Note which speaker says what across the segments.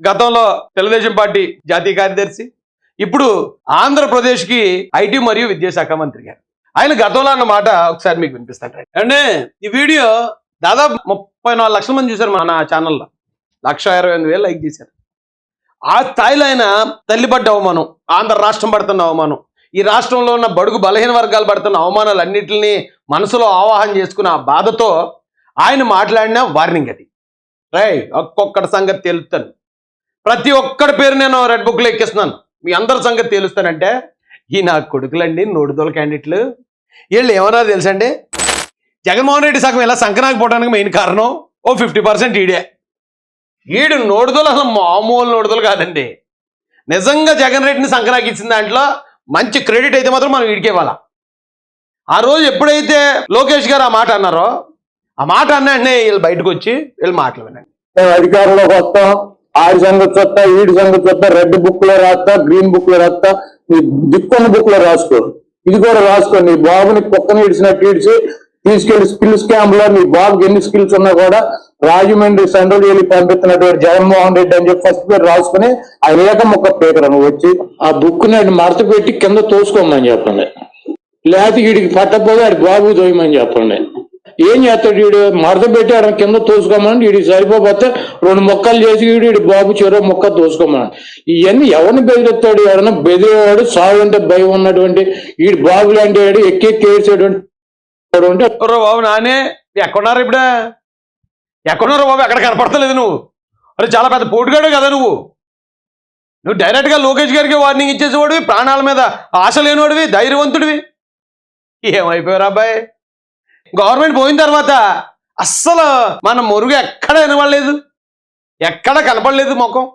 Speaker 1: గతంలో తెలుగుదేశం పార్టీ జాతీయ కార్యదర్శి ఇప్పుడు ఆంధ్రప్రదేశ్కి ఐటీ మరియు విద్యాశాఖ మంత్రి గారు. ఆయన గతంలో అన్న మాట ఒకసారి మీకు వినిపిస్తాను. అంటే ఈ వీడియో దాదాపు ముప్పై నాలుగు లక్షల మంది చూశారు మన ఛానల్లో. లక్ష ఇరవై ఎనిమిది వేలు లైక్ చేశారు. ఆ స్థాయిలో ఆయన తల్లిపడ్డ అవమానం ఆంధ్ర రాష్ట్రం పడుతున్న అవమానం ఈ రాష్ట్రంలో ఉన్న బడుగు బలహీన వర్గాలు పడుతున్న అవమానాలన్నింటినీ మనసులో ఆవాహన చేసుకున్న ఆ బాధతో ఆయన మాట్లాడిన వార్నింగ్ అది. రై ఒక్కొక్కటి సంగతి తెలుపుతాను. ప్రతి ఒక్కడి పేరు నేను రెడ్ బుక్లో ఎక్కిస్తున్నాను. మీ అందరి సంగతి తేలుస్తానంటే ఈ నా కొడుకులండి నోడుదోల క్యాండిడేట్లు వీళ్ళు ఏమన్నా తెలుసండి? జగన్మోహన్ రెడ్డి సగం ఇలా సంక్రాంతి పోవడానికి మెయిన్ కారణం ఓ ఫిఫ్టీ పర్సెంట్ ఈడే. ఈడు నోడుదోలు అసలు మామూలు నోడుదోలు కాదండి. నిజంగా జగన్ రెడ్డిని సంక్రాంతి ఇచ్చిన దాంట్లో మంచి క్రెడిట్ అయితే మాత్రం మనం వీడికి ఇవ్వాలా? ఆ రోజు ఎప్పుడైతే లోకేష్ గారు ఆ మాట అన్నారో ఆ మాట అన్నంటే వీళ్ళు బయటకు వచ్చి వీళ్ళు మాటలు వినండి.
Speaker 2: అధికారంలోకి వస్తాం. ఆడి సంగతి చూస్తా ఈడి సంగతి చూస్తా రెడ్ బుక్లో రాస్తా గ్రీన్ బుక్లో రాస్తా నీ దిక్కున్న బుక్లో రాసుకో. ఇది కూడా రాసుకో నీ బాబుని పక్కన ఇడిచినట్టు ఇడిచి తీసుకెళ్ళి స్కిల్ స్కామ్లో నీ బాబుకి ఎన్ని స్కిల్స్ ఉన్నా కూడా రాజమండ్రి సెంట్రల్ జైలు పంపిస్తున్నటువంటి జగన్మోహన్ రెడ్డి అని చెప్పి ఫస్ట్ పేరు రాసుకుని ఆ ఏక ముక్క పేపర్ నువ్వు వచ్చి ఆ బుక్ని మడత పెట్టి కింద తోసుకోమని చెప్పండి. లేకపోతే వీడికి పట్టకపోతే ఆడి బాబు తోయమని చెప్పండి. ఏం చేస్తాడు వీడు మడత పెట్టి ఆడ కింద తోసుకోమని వీడికి సరిపోతే రెండు మొక్కలు చేసి వీడు వీడి బాబు చెరో మొక్క తోసుకోమని ఇవన్నీ ఎవరిని బెదిరిస్తాడు? ఎవరైనా బెదిరేవాడు సాగు అంటే భయం ఉన్నటువంటి వీడి బాబు లాంటి వాడు ఎక్కెక్కి ఎక్కి ఏడ్చేటువంటి
Speaker 1: బాబు నానే ఎక్కడున్నారు ఇప్పుడే? ఎక్కడున్నారు బాబు? ఎక్కడ కనపడతలేదు నువ్వు? అరే చాలా పెద్ద పోటుగాడు కదా నువ్వు. నువ్వు డైరెక్ట్గా లోకేష్ గారికి వార్నింగ్ ఇచ్చేసేవాడివి ప్రాణాల మీద ఆశ లేనివాడివి ధైర్యవంతుడివి. ఏమైపోయారు అబ్బాయి? గవర్నమెంట్ పోయిన తర్వాత అస్సలు మన మురుగు ఎక్కడ వినబడలేదు. ఎక్కడ కనపడలేదు ముఖం.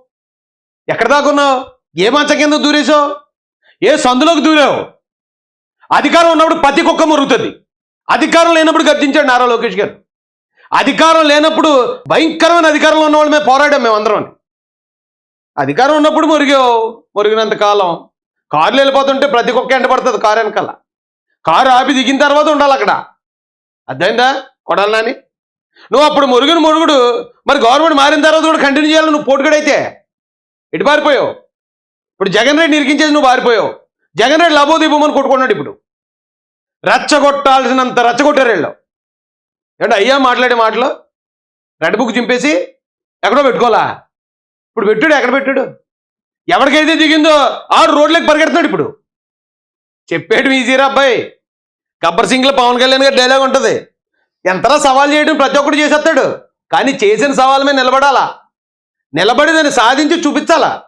Speaker 1: ఎక్కడ దాకున్నావు ఏ మంచ కింద దూరేశావు? ఏ సందులోకి దూరావు? అధికారం ఉన్నప్పుడు పతి కుక్క మురుగుతుంది. అధికారం లేనప్పుడు గర్జించాడు నారా లోకేష్ గారు. అధికారం లేనప్పుడు భయంకరమైన అధికారంలో ఉన్న వాళ్ళ మీద పోరాడాం మేము అందరం అధికారం ఉన్నప్పుడు మురిగావు మురిగినంత కాలం. కారులో వెళ్ళిపోతుంటే ప్రతి కుక్క ఎంట పడుతుంది కారు వెనకాల. కారు ఆపి దిగిన తర్వాత ఉండాలి అక్కడ. అర్థమైందా? కొడాలి నాని. నువ్వు అప్పుడు మురుగుడు మురుగుడు మరి గవర్నమెంట్ మారిన తర్వాత కూడా కంటిన్యూ చేయాలి నువ్వు పోటుగడైతే ఎటు పారిపోయావు? ఇప్పుడు జగన్ రెడ్డి నిరికించేసి నువ్వు పారిపోయావు. జగన్ రెడ్డి లబోదీపమని కొట్టుకున్నాడు ఇప్పుడు. రచ్చగొట్టాల్సినంత రచ్చగొట్టారు వీళ్ళు. ఏంటో అయ్యా మాట్లాడే మాటలు? రెడ్ బుక్ చింపేసి ఎక్కడో పెట్టుకోవాలా? ఇప్పుడు పెట్టుడు ఎక్కడ పెట్టాడు? ఎవరికైతే దిగిందో ఆడు రోడ్లకు పరిగెడుతున్నాడు ఇప్పుడు. చెప్పేయడం ఈజీరా అబ్బాయి. గబ్బర్ సింగ్లో పవన్ కళ్యాణ్ గారి డైలాగ్ ఉంటుంది. ఎంతలా సవాల్ చేయడం ప్రతి ఒక్కడు చేసేస్తాడు. కానీ చేసిన సవాల్ మీద నిలబడాలా? నిలబడి దాన్ని సాధించి చూపించాలా?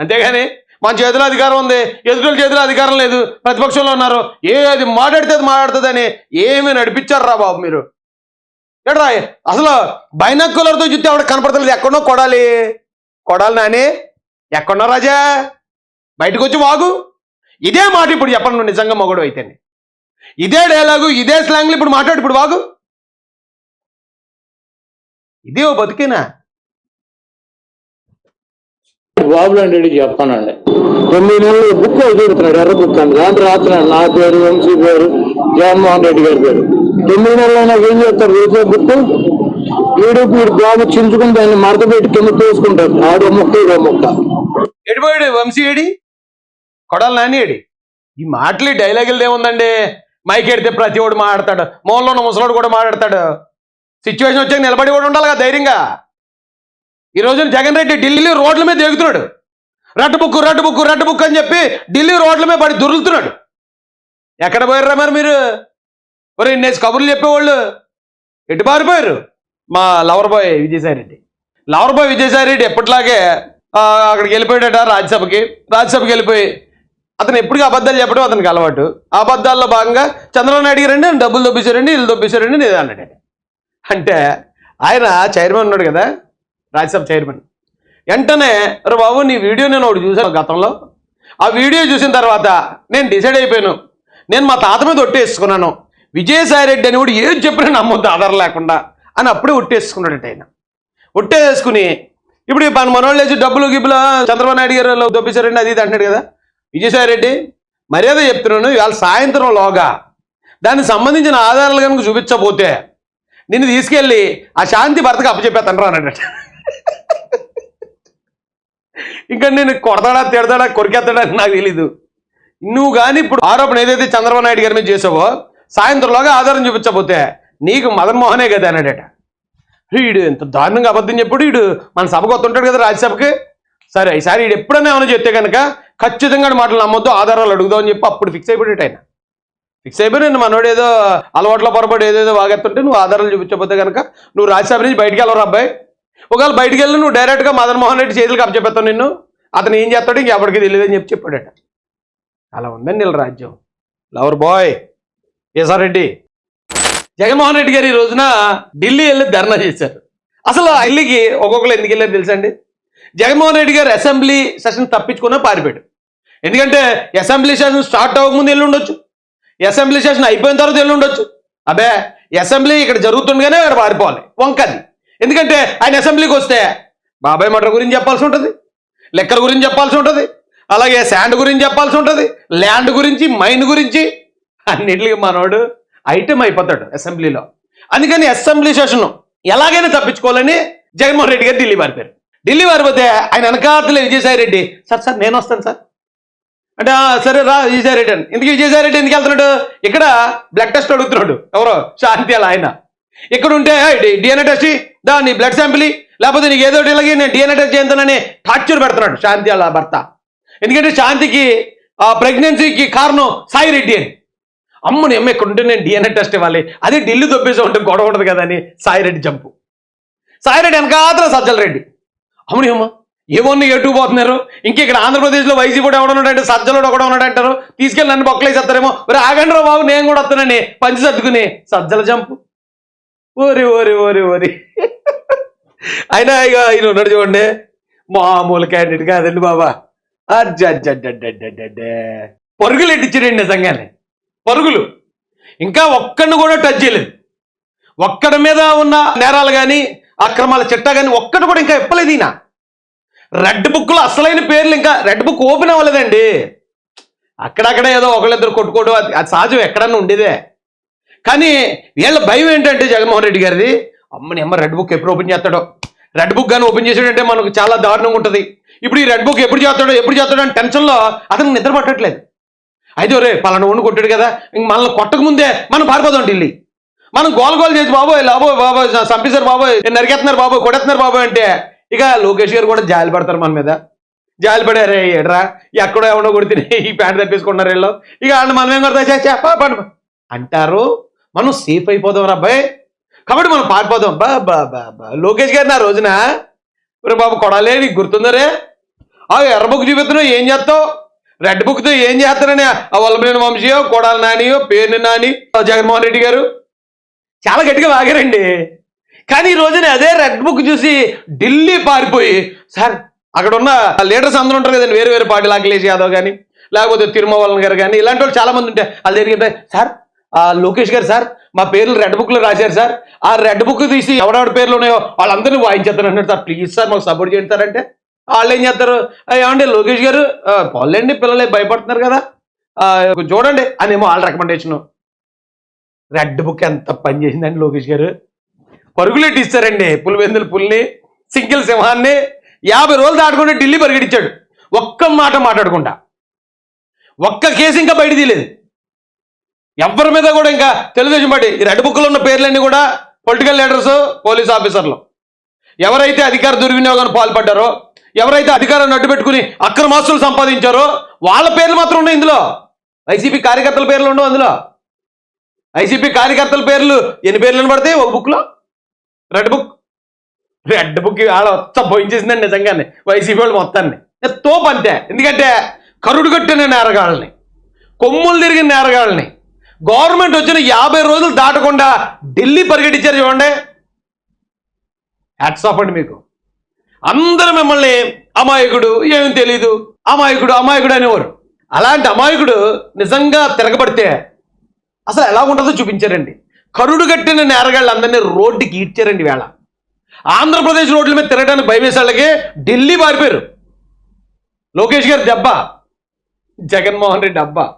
Speaker 1: అంతేగాని మన చేతిలో అధికారం ఉంది. ఎదుటి చేతిలో అధికారం లేదు. ప్రతిపక్షంలో ఉన్నారు. ఏ అది మాట్లాడితే అది మాట్లాడుతుందని ఏమి నడిపించారు రా బాబు మీరు. ఎడరా అసలు బైనాకులర్తో చూస్తే ఆవిడ కనపడతలేదు? ఎక్కడో కొడాలి. కొడాలి నాని. ఎక్కడో రాజా? బయటకు వచ్చి వాగు. ఇదే మాట ఇప్పుడు చెప్పండి నిజంగా మొగడు అయితేనే. ఇదే డైలాగు ఇదే స్లాంగ్లు ఇప్పుడు మాట్లాడు ఇప్పుడు వాగు. ఇదే ఓ బతికేనా?
Speaker 2: బాబు వాడికి చెప్తానండి. తొమ్మిది నెలలు బుక్ చదువుతున్నాడు ఎర్ర బుక్ అండి దాంట్లో రాస్తున్నాడు నా పేరు వంశీ పేరు జగన్మోహన్ రెడ్డి గారి పేరు. తొమ్మిది నెలలు అయినా ఏం చేస్తారు? రేసే బుక్? వీడు వీడు బాబు చించుకుని దాన్ని మడత పెట్టి కింద తోసుకుంటారు. ఆడో మొక్క ఇదో మొక్క.
Speaker 1: ఎడిపోయాడు వంశీ ఏడి? కొడాలి నాని ఏడి? ఈ మాటలు ఈ డైలాగులు ఏముందండి? మైక్ ఎడితే ప్రతి ఒడు మాట్లాడతాడు. మూలలో ఉన్న ముసలోడు కూడా మాట్లాడతాడు. సిచ్యువేషన్ వచ్చాక నిలబడి కూడా ఉండాలి కదా ధైర్యంగా. ఈ రోజున జగన్ రెడ్డి ఢిల్లీ రోడ్ల మీద దిగుతున్నాడు red book red book red book అని చెప్పి ఢిల్లీ రోడ్ల మీద పడి దొరుకుతున్నాడు ఎక్కడ పోయారా మరి మీరు? ఒరే ఇన్నేసి కబుర్లు చెప్పేవాళ్ళు. ఎటు పారిపోయారు? మా lover boy Vijayasai Reddy. Lover boy Vijayasai Reddy ఎప్పటిలాగే అక్కడికి వెళ్ళిపోయాడట రాజ్యసభకి. రాజ్యసభకి వెళ్ళిపోయి అతను ఎప్పటికీ అబద్ధాలు చెప్పడం అతనికి అలవాటు. ఆ అబద్ధాల్లో భాగంగా చంద్రబాబు నాయుడు గారండి డబ్బులు దొబ్బేశారండి వీళ్ళు దొబ్బేశారండి నేను అన్నాడు అంటే ఆయన చైర్మన్ ఉన్నాడు కదా రాజ్యసభ చైర్మన్. వెంటనే రే బాబు నీ వీడియో నేను ఒకటి చూశాను గతంలో. ఆ వీడియో చూసిన తర్వాత నేను డిసైడ్ అయిపోయాను. నేను మా తాత మీద ఒట్టేసుకున్నాను విజయసాయి రెడ్డి అని కూడా ఏది చెప్పినా నమ్మొద్దు ఆధారం లేకుండా అని అప్పుడే ఒట్టేసుకున్నాడట ఆయన. ఒట్టేసుకుని ఇప్పుడు మన మనోళ్ళు లేచి డబ్బులు గిబ్బులు చంద్రబాబు నాయుడు గారు దొబ్బేశారండి అది ఇది అంటున్నాడు కదా. విజయసాయి రెడ్డి మర్యాద చెప్తున్నాను ఇవాళ సాయంత్రం లోగా దానికి సంబంధించిన ఆధారాలు కనుక చూపించబోతే నిన్ను తీసుకెళ్ళి ఆ శాంతి భర్తకు అప్పచెప్పేస్తాను రానట ఇంకా నేను కొడతాడా తిడతాడా కొరికేస్తాడా నాకు తెలీదు. నువ్వు కానీ ఇప్పుడు ఆరోపణ ఏదైతే చంద్రబాబు నాయుడు గారి మీద చేసావో సాయంత్రంలోగా ఆధారం చూపించకపోతే నీకు మదన్మోహనే కదా అన్నాడట. వీడు ఎంత దారుణంగా అబద్ధం చెప్పుడు వీడు మన సభకు వస్తుంటాడు కదా రాజ్యసభకి. సరే ఈసారి వీడు ఎప్పుడైనా ఏమైనా చెప్తే కనుక ఖచ్చితంగా మాటలు నమ్మొద్దు ఆధారాలు అడుగుదామని చెప్పి అప్పుడు ఫిక్స్ అయిపోయాడు ఆయన. ఫిక్స్ అయిపోయి నేను మనోడు ఏదో అలవాట్ల పొరపాటు ఏదేదో వాగెత్తుంటే నువ్వు ఆధారాలు చూపించకపోతే కనుక నువ్వు రాజ్యసభ నుంచి బయటికి వెళ్ళరు అబ్బాయి? ఒకవేళ బయటికి వెళ్ళి నువ్వు డైరెక్ట్గా మదన్ మోహన్ రెడ్డి చేతులకు అప్పచెప్తావు నిన్ను అతను ఏం చేస్తాడు ఇంకెప్పటికీ తెలియదు అని చెప్పి చెప్పాడట. అలా ఉందండి వీళ్ళ రాజ్యం. Lover boy Reddy. Jaganmohan Reddy గారు ఈ రోజున ఢిల్లీ వెళ్ళి ధర్నా చేశారు. అసలు ఢిల్లీకి ఒక్కొక్కరు ఎందుకు వెళ్ళారు తెలుసండి జగన్మోహన్ రెడ్డి గారు అసెంబ్లీ సెషన్ తప్పించుకున్నా పారిపోయాడు ఎందుకంటే అసెంబ్లీ సెషన్ స్టార్ట్ అవ్వకముందు వెళ్ళి ఉండొచ్చు అసెంబ్లీ సెషన్ అయిపోయిన తర్వాత వెళ్ళి ఉండొచ్చు అబే అసెంబ్లీ ఇక్కడ జరుగుతుండగానే వాడు పారిపోవాలి. వంకది. ఎందుకంటే ఆయన అసెంబ్లీకి వస్తే బాబాయ్ మటర్ గురించి చెప్పాల్సి ఉంటుంది లెక్కర్ గురించి చెప్పాల్సి ఉంటుంది అలాగే శాండ్ గురించి చెప్పాల్సి ఉంటుంది ల్యాండ్ గురించి మైన్ గురించి అన్నిటికి మనోడు ఐటమ్ అయిపోతాడు అసెంబ్లీలో. అందుకని అసెంబ్లీ సెషన్ ఎలాగైనా తప్పించుకోవాలని జగన్మోహన్ రెడ్డి గారు ఢిల్లీ పారిపోయారు ఢిల్లీ వారిపోతే ఆయన వెనకాతలే విజయసాయిరెడ్డి. సార్ సార్ నేను వస్తాను సార్. అంటే సరే రా విజయసాయిరెడ్డి అని. ఎందుకు విజయసాయిరెడ్డి ఎందుకు వెళ్తున్నాడు? ఇక్కడ బ్లడ్ టెస్ట్ అడుగుతున్నాడు. ఎవరో? శాంతి అలా ఆయన. ఇక్కడ ఉంటే డిఎన్ఏ టెస్ట్ దా నీ బ్లడ్ శాంపిల్ లేకపోతే నీకు ఏదో ఇలాగే నేను డిఎన్ఏ టెస్ట్ చేస్తానని టార్చర్ పెడుతున్నాడు శాంతి అలా భర్త. ఎందుకంటే శాంతికి ఆ ప్రెగ్నెన్సీకి కారణం సాయి రెడ్డి అని. అమ్మని అమ్మ ఇక్కడ ఉంటే నేను డిఎన్ఏ టెస్ట్ ఇవ్వాలి. అదే ఢిల్లీ తప్పేసి ఉంటే గొడవ ఉండదు కదా అని సాయి రెడ్డి జంపు. సాయి రెడ్డి వెనకాతల సజ్జల రెడ్డి అమ్మని ఏమోని ఎటు పోతున్నారు? ఇంక ఇక్కడ ఆంధ్రప్రదేశ్లో వైసీ కూడా ఎవడన్నాడంటే సజ్జలోడు ఒకడు ఉన్నాడంటారు. తీసుకెళ్ళి నన్ను బొక్కలేసేస్తారేమో. మరి ఆగండి రా బాబు నేను కూడా వస్తానని పంచి సర్దుకుని సజ్జల జంపు. ఓరి ఓరి ఓరి ఓరి అయినా ఇక ఈయన ఉన్నాడు చూడండి. మామూలు క్యాండిడేట్ కాదండి బాబా. అజ్జడ్జడ్జడ్జడ్జడ్డే పరుగులు ఎట్టించాడండి నిజంగానే. పరుగులు. ఇంకా ఒక్కడిని కూడా టచ్ చేయలేదు. ఒక్కడి మీద ఉన్న నేరాలు కానీ అక్రమాల చిట్టా కానీ ఒక్కటి కూడా ఇంకా ఇప్పలేదు ఈయన. రెడ్ బుక్లో అసలైన పేర్లు ఇంకా రెడ్ బుక్ ఓపెన్ అవ్వలేదండి. అక్కడక్కడ ఏదో ఒకళ్ళిద్దరు కొట్టుకోవడం అది అది సహజం ఎక్కడన్నా ఉండేదే. కానీ వీళ్ళ భయం ఏంటంటే జగన్మోహన్ రెడ్డి గారిది అమ్మని అమ్మ రెడ్ బుక్ ఎప్పుడు ఓపెన్ చేస్తాడో. రెడ్ బుక్ కానీ ఓపెన్ చేసాడంటే మనకు చాలా దారుణంగా ఉంటుంది. ఇప్పుడు ఈ రెడ్ బుక్ ఎప్పుడు చేస్తాడో ఎప్పుడు చేస్తాడో అని టెన్షన్లో అతను నిద్ర పట్టట్లేదు. అయితే రే పలానా ఉండి కొట్టాడు కదా ఇంక మనల్ని కొట్టకముందే మనం పారిపోదాం ఢిల్లీ. మనం గోల్ గోల్ చేసి బాబోయ్ లాబోయ్ బాబోయ్ చంపేశారు బాబోయ్ నరికేస్తున్నారు బాబోయ్ కొడేస్తున్నారు బాబోయ్ అంటే ఇక లోకేష్ గారు కూడా జాలి పడతారు మన మీద. జాలి పడారే ఏడ్రా ఎక్కడో ఎవడో కొడితే ఈ ప్యాంట్ తెప్పించుకుంటున్నారు వీళ్ళు. ఇక వాళ్ళు మనం ఏం కొడతా? చెప్పండి అంటారు మనం సేఫ్ అయిపోదాం రా అబ్బాయి కాబట్టి మనం పారిపోదాం. బా బా బా బా. లోకేష్ గారిని ఆ రోజున ఒరే బాబు కొడాలే నీకు గుర్తుందరే ఆ ఎర్ర బుక్ చూపిస్తున్నావు ఏం చేస్తావు? రెడ్ బుక్తో ఏం చేస్తారని ఆ వల్లభనేని వంశీయో కొడాలి నానియో పేరుని నాని జగన్మోహన్ రెడ్డి గారు. చాలా గట్టిగా వాగారండి. కానీ ఈ రోజున అదే రెడ్ బుక్ చూసి ఢిల్లీ పారిపోయి సార్ అక్కడ ఉన్న లీడర్స్ అందరూ ఉంటారు కదండి వేరే వేరే పార్టీలు అఖిలేష్ యాదవ్ కానీ లేకపోతే తిరుమవలన్ గారు కానీ ఇలాంటి వాళ్ళు చాలా మంది ఉంటాయి వాళ్ళు దగ్గరికి సార్ ఆ లోకేష్ గారు సార్ మా పేర్లు రెడ్ బుక్లో రాశారు సార్. ఆ రెడ్ బుక్ తీసి ఎవడెవడి పేర్లు ఉన్నాయో వాళ్ళందరినీ వాయించేస్తాను అన్నాడు సార్. ప్లీజ్ సార్ మాకు సపోర్ట్ చేయండి సార్ అంటే. వాళ్ళు ఏం చేస్తారు? ఏమంటే ఏమండి లోకేష్ గారు పోలేండి పిల్లలే భయపడుతున్నారు కదా. చూడండి అనేమో వాళ్ళ రికమెండేషను రెడ్ బుక్ ఎంత పనిచేసిందండి లోకేష్ గారు? పరుగులెట్టి ఇచ్చారండి పులివెందుల పుల్ని సింగిల్ సింహాన్ని యాభై రోజులు దాటుకుంటే ఢిల్లీ పరిగెడిచ్చాడు. ఒక్క మాట మాట్లాడకుండా. ఒక్క కేసు ఇంకా బయట తీయలేదు. ఎవరి మీద కూడా ఇంకా తెలుగుదేశం పార్టీ ఈ రెడ్ బుక్లో ఉన్న పేర్లన్నీ కూడా పొలిటికల్ లీడర్స్ పోలీస్ ఆఫీసర్లు. ఎవరైతే అధికార దుర్వినియోగానికి పాల్పడ్డారో ఎవరైతే అధికారాన్ని అడ్డు పెట్టుకుని అక్రమాస్తులు సంపాదించారో వాళ్ళ పేర్లు మాత్రం ఉన్నాయి ఇందులో. వైసీపీ కార్యకర్తల పేర్లు ఉండవు అందులో. వైసీపీ కార్యకర్తల పేర్లు ఎన్ని పేర్లు పడతాయి ఒక బుక్లో? Red book. రెడ్ బుక్ ఆడ వచ్చ పోయించేసిందండి నిజంగానే. వైసీపీ వాళ్ళు మొత్తాన్ని. తోపు అంతే. ఎందుకంటే కరుడు కట్టిన నేరగాళ్ళని కొమ్ములు తిరిగిన నేరగాళ్ళని గవర్నమెంట్ వచ్చిన యాభై రోజులు దాటకుండా ఢిల్లీ పరిగెట్టించారు చూడండి. హ్యాట్స్ ఆఫ్ అండి మీకు. అందరూ మిమ్మల్ని అమాయకుడు ఏమీ తెలీదు. అమాయకుడు అమాయకుడు అనేవారు. అలాంటి అమాయకుడు నిజంగా తిరగబడితే అసలు ఎలా ఉంటుందో చూపించారండి. కరుడు కట్టిన నేరగాళ్ళందరినీ రోడ్డుకి ఈడ్చారండి వేళ. ఆంధ్రప్రదేశ్ రోడ్ల మీద తిరగడానికి భయమేసాళ్ళకి ఢిల్లీ పారిపోయారు. లోకేష్ గారి దెబ్బ. జగన్మోహన్ రెడ్డి అబ్బా.